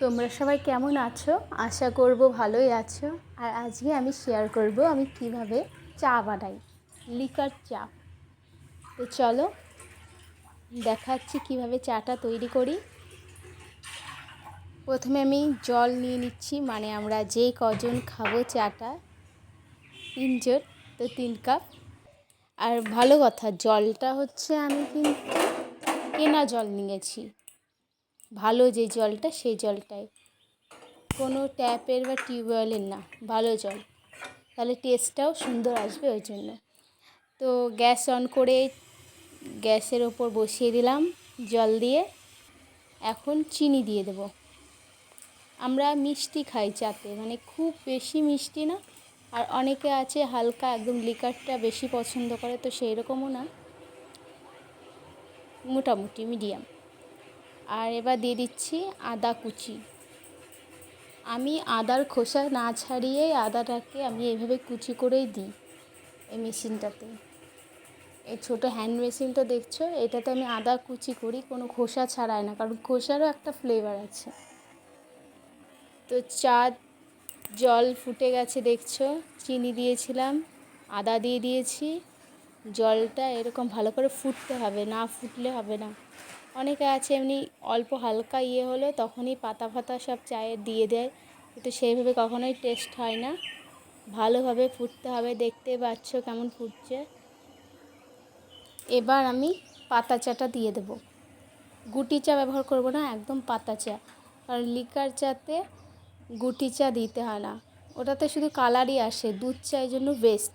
তোমরা সবাই কেমন আছো? আশা করব ভালোই আছো। আর আজকে আমি শেয়ার করব আমি কীভাবে চা বানাই লিকার চা। তো চলো, দেখাচ্ছি কীভাবে চাটা তৈরি করি। প্রথমে আমি জল নিয়ে নিচ্ছি মানে আমরা যে কজন খাব চাটা, তিনজন, তো তিন কাপ। আর ভালো কথা, জলটা হচ্ছে আমি কিন্তু কেনা জল নিয়েছি। ভালো যে জলটা, সেই জলটাই। কোনো ট্যাপের বা টিউবওয়েলের না, ভালো জল। তাহলে টেস্টটাও সুন্দর আসবে ওই জন্য। তো গ্যাস অন করে গ্যাসের ওপর বসিয়ে দিলাম জল দিয়ে। এখন চিনি দিয়ে দেব। আমরা মিষ্টি খাই চাতে মানে খুব বেশি মিষ্টি না। আর অনেকে আছে হালকা একদম লিকারটা বেশি পছন্দ করে, তো সেই রকমও না। মোটামুটি মিডিয়াম আর এবার দিয়ে দিচ্ছি আদা কুচি। আমি আদার খোসা না ছাড়িয়ে আদাটাকে আমি এইভাবে কুচি করেই দিই এই মেশিনটাতে। এই ছোটো হ্যান্ড মেশিনটা দেখছ, এটাতে আমি আদা কুচি করি, কোনো খোসা ছাড়াই না, কারণ খোসারও একটা ফ্লেভার আছে। তো চা জল ফুটে গেছে দেখছ, চিনি দিয়েছিলাম, আদা দিয়ে দিয়েছি। জলটা এরকম ভালো করে ফুটতে হবে, না ফুটলে হবে না। অনেকে আছে, এমনি অল্প হালকা ইয়ে হলো তখনই পাতা ফাতা সব চায়ে দিয়ে দেয়। কিন্তু সেইভাবে কখনোই টেস্ট হয় না। ভালোভাবে ফুটতে হবে, দেখতে পাচ্ছ কেমন ফুটছে। এবার আমি পাতা চাটা দিয়ে দেবো। গুটি চা ব্যবহার করব না, একদম পাতা চা। কারণ লিকার চাতে গুটি চা দিতে হয় না। ওটাতে শুধু কালারই আসে, দুধ চায়ের জন্য বেস্ট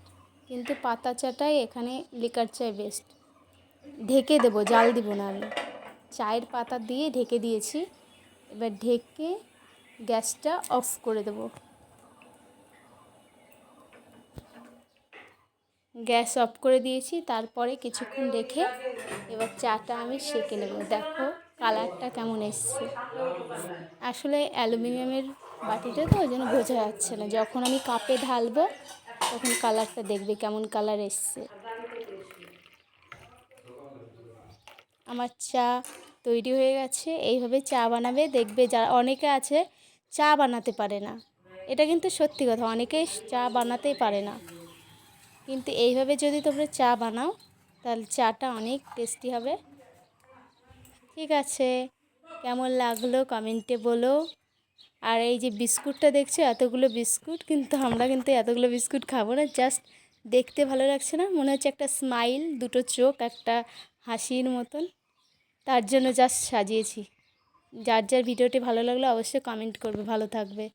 কিন্তু পাতা চাটাই এখানে লিকার চায় বেস্ট ঢেকে দেবো, জাল দিব না আমি। চায়ের পাতা দিয়ে ঢেকে দিয়েছি। এবার ঢেকে গ্যাসটা অফ করে দেব। গ্যাস অফ করে দিয়েছি, তারপরে কিছুক্ষণ রেখে এবার চাটা আমি সেঁকে নেব। দেখো কালারটা কেমন এসছে। আসলে অ্যালুমিনিয়ামের বাটিটা তো ওই জন্য বোঝা যাচ্ছে না। যখন আমি কাপে ঢালবো, তখন কালারটা দেখবে কেমন কালার এসছে। আমার চা তৈরি হয়ে গেছে। এইভাবে চা বানাবে, দেখবে যারা অনেকে আছে চা বানাতে পারে না। এটা কিন্তু সত্যি কথা অনেকেই চা বানাতেই পারে না। কিন্তু এইভাবে যদি তোমরা চা বানাও, তাহলে চাটা অনেক টেস্টি হবে। ঠিক আছে, কেমন লাগল কমেন্টে বলো। আর এই যে বিস্কুটটা দেখছ, এতগুলো বিস্কুট, কিন্তু আমরা কিন্তু এতগুলো বিস্কুট খাব না জাস্ট দেখতে ভালো লাগছে না। মনে হচ্ছে একটা স্মাইল দুটো চোখ, একটা হাসির মতন। তার জন্য জাস্ট সাজিয়েছি। যার যার ভিডিওটি ভালো লাগল অবশ্যই কমেন্ট করবে ভালো থাকবে।